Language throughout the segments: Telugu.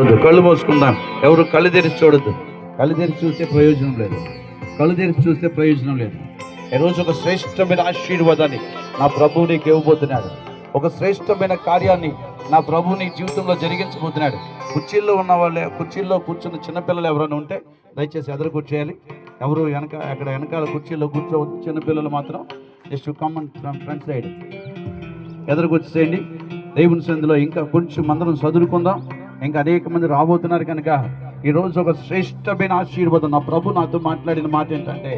కళ్ళు మూసుకుందాం. ఎవరు కళ్ళు తెరిచి చూడొద్దు. కళ్ళు తెరిచి చూస్తే ప్రయోజనం లేదు. కళ్ళు తెరిచి చూస్తే ప్రయోజనం లేదు. ఈరోజు ఒక శ్రేష్టమైన ఆశీర్వాదాన్ని నా ప్రభువు నీకు ఇవ్వబోతున్నాడు. ఒక శ్రేష్టమైన కార్యాన్ని నా ప్రభువు నీ జీవితంలో జరిగించబోతున్నాడు. కుర్చీల్లో ఉన్న వాళ్ళే కుర్చీల్లో కూర్చున్న చిన్నపిల్లలు ఎవరైనా ఉంటే దయచేసి ఎదురు కూర్చేయాలి ఎవరు వెనక అక్కడ వెనకాల కుర్చీలో కూర్చో చిన్నపిల్లలు మాత్రం జస్ట్ కామన్ ఫ్రంట్ సైడ్ ఎదురుకు వచ్చేసేయండి దేవుని సంధిలో ఇంకా కొంచెం మందరం చదువుకుందాం ఇంకా అనేక మంది రాబోతున్నారు కనుక ఈరోజు ఒక శ్రేష్టమైన ఆశీర్వాదం. నా ప్రభు నాతో మాట్లాడిన మాట ఏంటంటే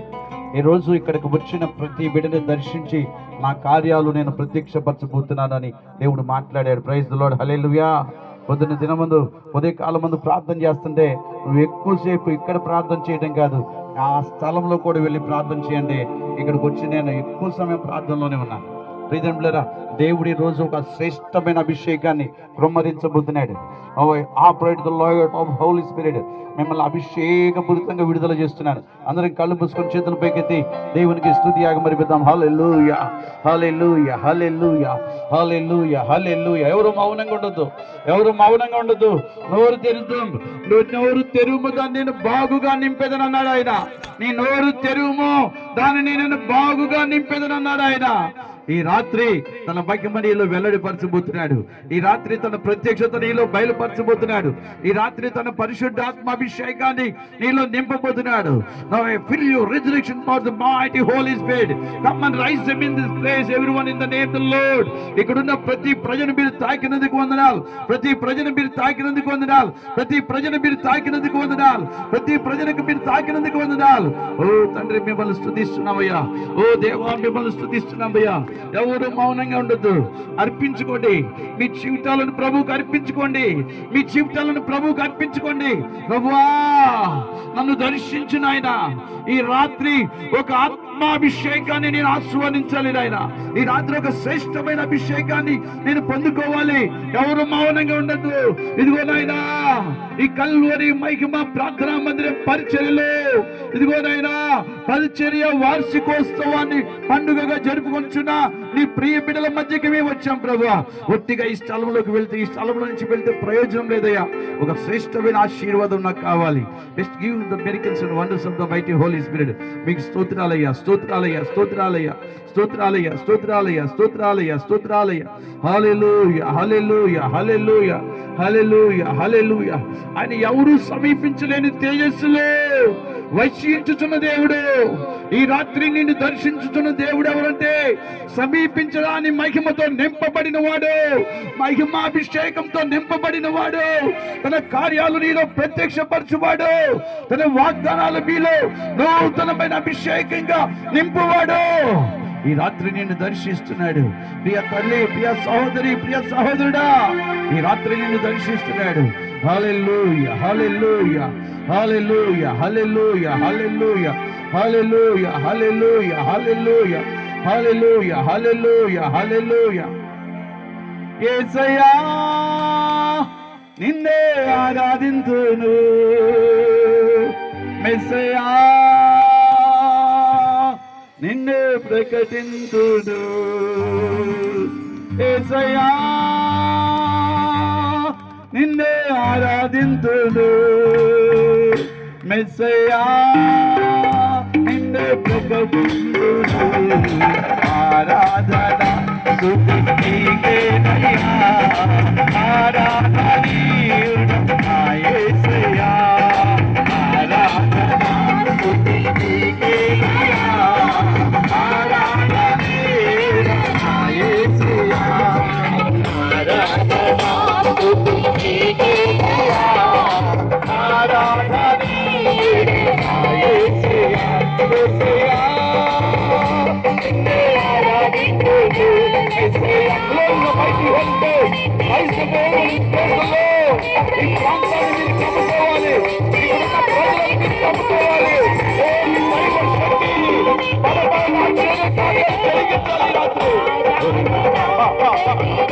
ఈరోజు ఇక్కడికి వచ్చిన ప్రతి బిడ్డని దర్శించి నా కార్యాలు నేను ప్రత్యక్షపరచబోతున్నానని దేవుడు మాట్లాడాడు. ప్రైజ్ లోడ్ హలేలుయా పొద్దున్న దినమందు ఉదయకాలం ముందు ప్రార్థన చేస్తుంటే నువ్వు ఎక్కువసేపు ఇక్కడ ప్రార్థన చేయడం కాదు ఆ స్థలంలో కూడా వెళ్ళి ప్రార్థన చేయండి. ఇక్కడికి వచ్చి నేను ఎక్కువ సమయం ప్రార్థనలోనే ఉన్నాను ప్రియదండ్రులరా దేవుడి రోజు ఒక శ్రేష్టమైన అభిషేకాన్ని కృమ్మరించబోతున్నాడు operate the lawyer of holy spirit మిమ్మల్ని అభిషేకపూరితంగా విడుదల చేస్తున్నాను అందరం కళ్ళు మూసుకొని చేతులు పైకెత్తి దేవునికి స్థుతి యాగం మరిపిద్దాం హల్లెలూయా హల్లెలూయా హల్లెలూయా హల్లెలూయా హల్లెలూయా ఎవరు మౌనంగా ఉండొద్దు ఎవరు మౌనంగా ఉండొద్దు. నోరు తెరుద్దాం. నువ్వు నోరు తెరుము దాన్ని నేను బాగుగా నింపేదని అన్నాడు ఆయన. నీ నోరు తెరుము దానిని నేను బాగుగా నింపేదని అన్నాడు ఆయన. ఈ రాత్రి తన బైకమణిలో వెల్లడిపరచబోతున్నాడు. ఈ రాత్రి తన ప్రత్యక్షత నీలో బయలుపరచబోతున్నాడు. ఈ రాత్రి తన పరిశుద్ధాత్మాభిషేకాన్ని నీలో నింపబోతున్నాడు. Now I fill you resurrection for the mighty Holy Spirit. Come and rise them in this place, everyone in the name of the Lord. ఇక్కడున్న ప్రతి ప్రజను మీరు తాకినందుకు వందనాలు. ప్రతి ప్రజను మీరు తాకినందుకు వందనాలు. ప్రతి ప్రజను మీరు తాకినందుకు వందనాలు. ప్రతి ప్రజలకు మీరు తాకినందుకు వందనాలు. ఓ తండ్రి మిమ్మల్ని స్థుతిస్తున్నామయ్యా ఓ దేవా మిమ్మల్ని స్థుతిస్తున్నామయ్యా ఎవరు మౌనంగా ఉండొద్దు. అర్పించుకోండి. మీ జీవితాలను ప్రభువుకు అర్పించుకోండి. మీ జీవితాలను ప్రభువుకు అర్పించుకోండి. ప్రభువా నన్ను దర్శించిన నాయన. ఈ రాత్రి ఒక ఆత్మాభిషేకాన్ని నేను ఆస్వాదించాలి నాయన. ఈ రాత్రి ఒక శ్రేష్టమైన అభిషేకాన్ని నేను పొందుకోవాలి. ఎవరు మౌనంగా ఉండద్దు. ఇదిగో నాయనా ఈ కల్వరి మహిమ ప్రార్థనా మందిరం పరిచర్యలో. ఇదిగో నాయనా పరిచర్య వార్షికోత్సవాన్ని పండుగగా జరుపుకొంచున్న. నీ ప్రియ బిడ్డల మధ్యకి మేము వచ్చాం ప్రభు ఒట్టిగా ఈ స్థలంలోకి వెళ్తే ఈ స్థలంలో నుంచి వెళ్తే ప్రయోజనం లేదయ్యా. ఒక శ్రేష్టమైన ఆశీర్వాదం నాకు కావాలి. Best give the miracles and wonders of the mighty holy spirit మీకు స్తోత్రాలయ్యా స్తోత్రాలయ్యా స్తోత్రాలయ్యా స్తోత్రాలయ్యా స్తోత్రాలయ్యా స్తోత్రాలయ్యా స్తోత్రాలయ్యా. హాలెలూయ హాలెలూయ హాలెలూయ హాలెలూయ హాలెలూయ ఆయన ఎవరు సమీపించలేని తేజస్సులో వర్షించుచున్న దేవుడు. ఈ రాత్రి నిన్ను దర్శించుచున్న దేవుడు ఎవరంటే సమీపించడాని మహిమతో నింపబడిన వాడు మహిమాభిషేకంతో నింపబడిన వాడు తన కార్యాలు నీలో ప్రత్యక్షపరచువాడు తన వాగ్దానాలు మీలో నూతనమైన అభిషేకంగా నింపువాడు. ఈ రాత్రి నిన్ను దర్శిస్తున్నాడు. ప్రియ తల్లి ప్రియ సహోదరి ప్రియ సహోదరుడా ఈ రాత్రి నిన్ను దర్శిస్తున్నాడు. Hallelujah hallelujah hallelujah hallelujah hallelujah hallelujah hallelujah హల్లెలూయా. హల్లెలూయా హల్లెలూయా హల్లెలూయా యేసయ్యా నిన్నే ఆరాధింతును. మెస్సయ్యా నిన్నే ప్రకటింతుడు యేసయ్యా నిన్నే ఆరాధింతుడు మెస్సయ్యా आराधना सुबुद्धि के नया आराधना आए सया आराधना सुबुद्धि के नया आराधना Thank you.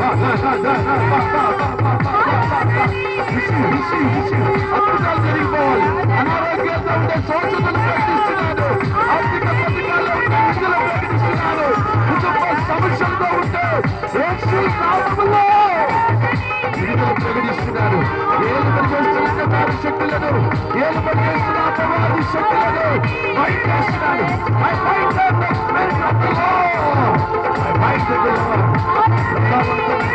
Basta, basta, basta, basta. పిలిచి అద్భుతాలు జరిగిపోవాలి అనారోగ్యంతో ఉండే సోచనలు ప్రకటిస్తున్నాను ఆర్థిక పథకాల్లో ఉండే ఇష్టలు ప్రకటిస్తున్నాను కుటుంబ సమస్యలతో ఉంటే విడుదల ప్రకటిస్తున్నాను ఏలుబడి చేస్తున్న దాని శక్తులను ఏలుబడి చేస్తున్న అపవాది శక్తులను ఫైట్ చేస్తున్నాను I fight the next men of the law I fight the developer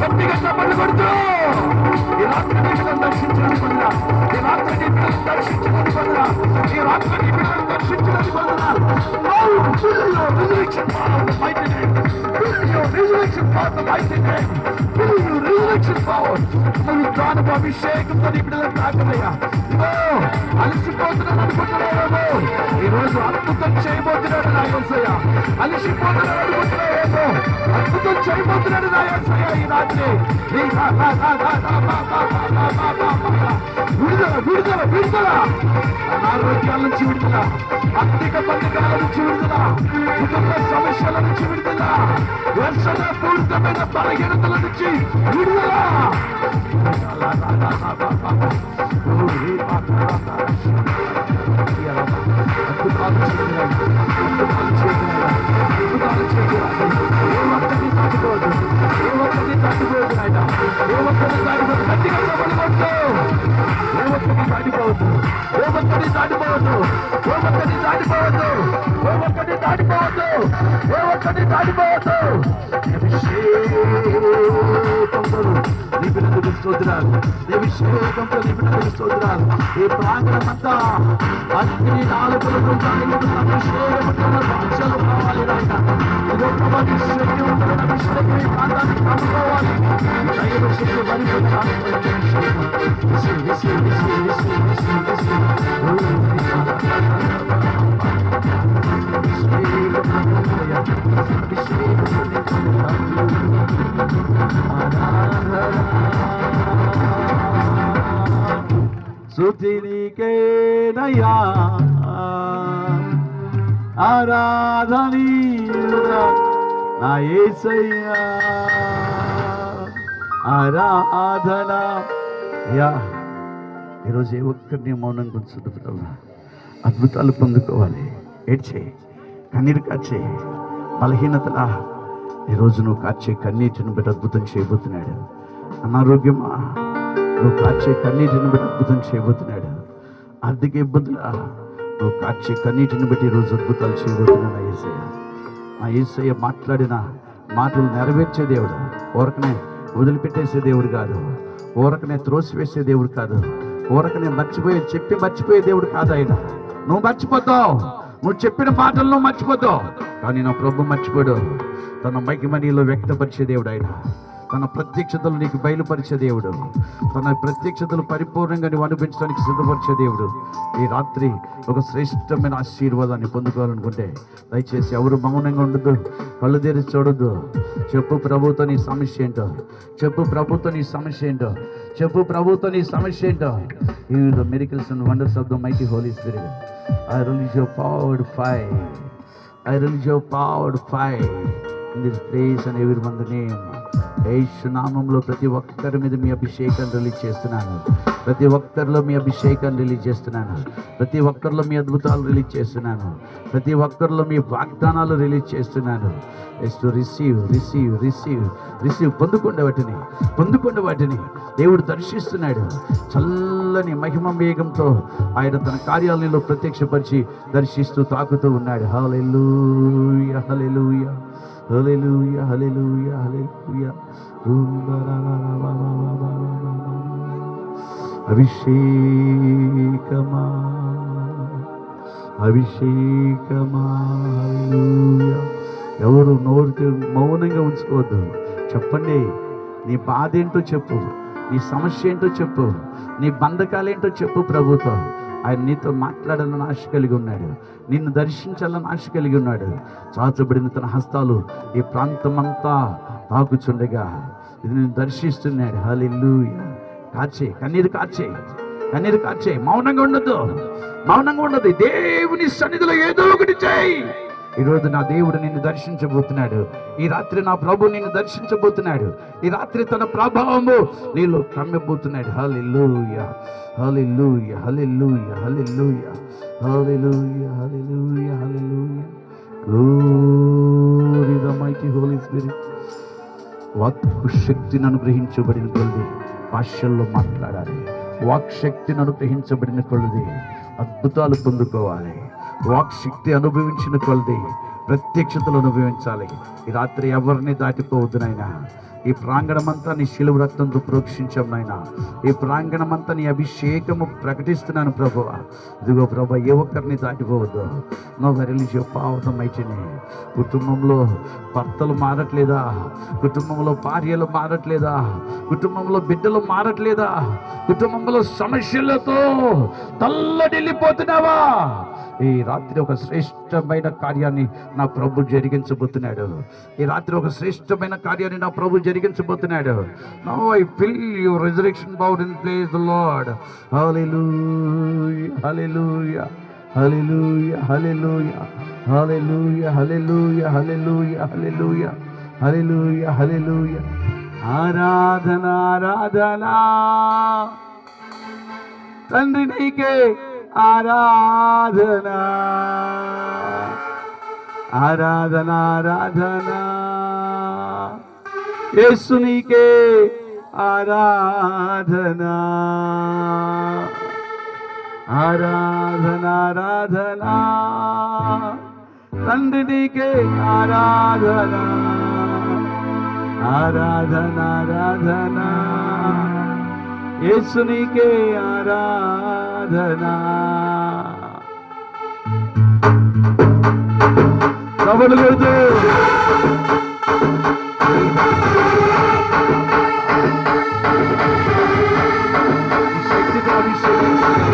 భక్తిగా పలుకొడుతూ ఈ రాత్రి దీపికను దర్శించినది పొందిన ఈ రాత్రి దీపికను దర్శించినది పొందిన ఈ రాత్రి దీపికను దర్శించినది పొందిన Fill your resurrection power of the mighty name. Fill your resurrection power of the mighty name. Fill your రక్షిస్తావు నువ్వు దానపు అభిషేకంతో నీ బిడ్డలను తాకుదయ్యా అలసిపోతున్నాను అనుకుంటున్నావేమో ఈ రోజు అద్భుతం చేయబోతున్నాడు నాయసయ్య అలసిపోతున్నాను అనుకుంటున్నావేమో అద్భుతం చేయబోతున్నాడు నాయసయ్య ఈ రాత్రి విడుదల విడుదల విడుదల అనారోగ్యాల నుంచి విడుదల అధిక పండుగల నుంచి విడుదల కుటుంబ సమస్యల నుంచి వర్షణ పూరితమైన బలహీనతల నుంచి విడుదల. దాటిపోవద్దు. దాటిపోవద్దు. దాటిపోవద్దు. దాటిపోవద్దు ఏ ఒక్కటి దాటిపోవద్దు నిపుణులకు అభిషేకం అభిషేకం. నీకేనయ్యా ఆరాధనీయుడా నా యేసయ్యా ఆరాధన యా ఈరోజు ఏ ఒక్కరిని మౌనం కూర్చుంటు ప్రభు అద్భుతాలు పొందుకోవాలి. ఏడ్చే కన్నీరు కాచే బలహీనతలా. ఈరోజు నువ్వు కాచే కన్నీటిని బట్టి అద్భుతం చేయబోతున్నాడు. అనారోగ్యమా? నువ్వు కాచే కన్నీటిని బట్టి అద్భుతం చేయబోతున్నాడు. ఆర్థిక ఇబ్బందులా నువ్వు కాచే కన్నీటిని బట్టి ఈరోజు అద్భుతాలు చేయబోతున్నాడు ఏసయ్య ఆ ఏసయ్య మాట్లాడిన మాటలు నెరవేర్చే దేవుడు. ఊరకనే వదిలిపెట్టేసే దేవుడు కాదు. ఊరకనే త్రోసివేసే దేవుడు కాదు. ఊరకనే మర్చిపోయే చెప్పి మర్చిపోయే దేవుడు కాదు ఆయన. నువ్వు మర్చిపోతావు. నువ్వు చెప్పిన మాటలు నువ్వు మర్చిపోతావు. కానీ నా ప్రభు మర్చిపోడు తన మహిమ వ్యక్తపరిచే దేవుడు ఆయన. తన ప్రత్యక్షతలు నీకు బయలుపరిచే దేవుడు. తన ప్రత్యక్షతలు పరిపూర్ణంగా నువ్వు అనిపించడానికి సిద్ధపరిచే దేవుడు. ఈ రాత్రి ఒక శ్రేష్టమైన ఆశీర్వాదాన్ని పొందుకోవాలనుకుంటే దయచేసి ఎవరు మౌనంగా ఉండదు కళ్ళు తెరిచి చూడద్దు. చెప్పు ప్రభుతో నీ సమస్య ఏంటో చెప్పు ప్రభుతో నీ సమస్య ఏంటో చెప్పు ప్రభుతో నీ సమస్య ఏంటో. ఈ the and wonders of the mighty holy spirit I release your powered five I release your powered five in this place and ఎవరి మంది నేమ్ యేసు నామంలో ప్రతి ఒక్కరి మీద మీ అభిషేకం రిలీజ్ చేస్తున్నాను. ప్రతి ఒక్కరిలో మీ అభిషేకం రిలీజ్ చేస్తున్నాను. ప్రతి ఒక్కరిలో మీ అద్భుతాలు రిలీజ్ చేస్తున్నాను. ప్రతి ఒక్కరిలో మీ వాగ్దానాలు రిలీజ్ చేస్తున్నాను. Yes to receive receive receive receive. పొందుకోండి వాటిని పొందుకోండి వాటిని దేవుడు దర్శిస్తున్నాడు. చల్లని మహిమ వేగంతో ఆయన తన కార్యాలయంలో ప్రత్యక్షపరిచి దర్శిస్తూ తాకుతూ ఉన్నాడు. హల్లెలూయ హల్లెలూయ. హల్లెలూయ హల్లెలూయ హల్లెలూయ అభిషేకమా అభిషేకమా హల్లెలూయ ఎవరు నోరు మౌనంగా ఉంచుకోవద్దు చెప్పండి నీ బాధ ఏంటో చెప్పు నీ సమస్య ఏంటో చెప్పు నీ బంధకాలు ఏంటో చెప్పు ప్రభుత్వం ఆయన నీతో మాట్లాడాలని ఆశ కలిగి ఉన్నాడు. నిన్ను దర్శించాలని ఆశ కలిగి ఉన్నాడు. చాచబడిన తన హస్తాలు ఈ ప్రాంతమంతా తాకుచుండగా ఇది నేను దర్శిస్తున్నాడు. హలిల్లు కాచే కన్నీరు కాచే కన్నీరు కాచే. మౌనంగా ఉండదు మౌనంగా ఉండదు దేవుని సన్నిధిలో ఏదో ఒకటి చేయి. ఈరోజు నా దేవుడు నిన్ను దర్శించబోతున్నాడు. ఈ రాత్రి నా ప్రభు నిన్ను దర్శించబోతున్నాడు. ఈ రాత్రి తన ప్రభావము నీలో కమ్మబోతున్నాడు. హల్లెలూయ హల్లెలూయ హల్లెలూయ హల్లెలూయ హల్లెలూయ హల్లెలూయ హల్లెలూయ. Glory the mighty holy spirit వాక్కు శక్తిని అనుగ్రహించబడిన కొలది. భాషల్లో మాట్లాడాలి. వాక్ శక్తిని అనుగ్రహించబడిన కొలది. అద్భుతాలు పొందుకోవాలి. వాక్ శక్తి అనుభవించిన కొలది ప్రత్యక్షతలు అనుభవించాలి. ఈ రాత్రి ఎవరిని దాటిపోవద్దు నాయనా. ఈ ప్రాంగణమంతా నీ శిలువ రక్తంతో ప్రోక్షించాం నాయన. ఈ ప్రాంగణమంతా నీ అభిషేకము ప్రకటిస్తున్నాను ప్రభు ఇదిగో ప్రభు ఏ ఒక్కరిని దాటిపోవద్దు. నో వెరీ చెప్పావతం అయితేనే. కుటుంబంలో భర్తలు మారట్లేదా? కుటుంబంలో భార్యలు మారట్లేదా? కుటుంబంలో బిడ్డలు మారట్లేదా? కుటుంబంలో సమస్యలతో తల్లడిల్లిపోతున్నావా? ఈ రాత్రి ఒక శ్రేష్టమైన కార్యాన్ని నా ప్రభు జరిగించబోతున్నాడు. ఈ రాత్రి ఒక శ్రేష్టమైన కార్యాన్ని నా ప్రభు జరిగించబోతున్నాడు no I fill your resurrection power in place the lord హల్లెలూయా హల్లెలూయా హల్లెలూయా హల్లెలూయా హల్లెలూయా హల్లెలూయా హల్లెలూయా హల్లెలూయా హల్లెలూయా హల్లెలూయా ఆరాధన ఆరాధన తండ్రి నీకే ఆరాధన ఆరాధన ఆరాధన యేసు నీకే ఆరాధన. ఆరాధన ఆరాధన. తండ్రి నీకే ఆరాధన. ఆరాధన ఆరాధన. యేసునికే ఆరాధన. కబలు కొడుతూ. అభిషేక్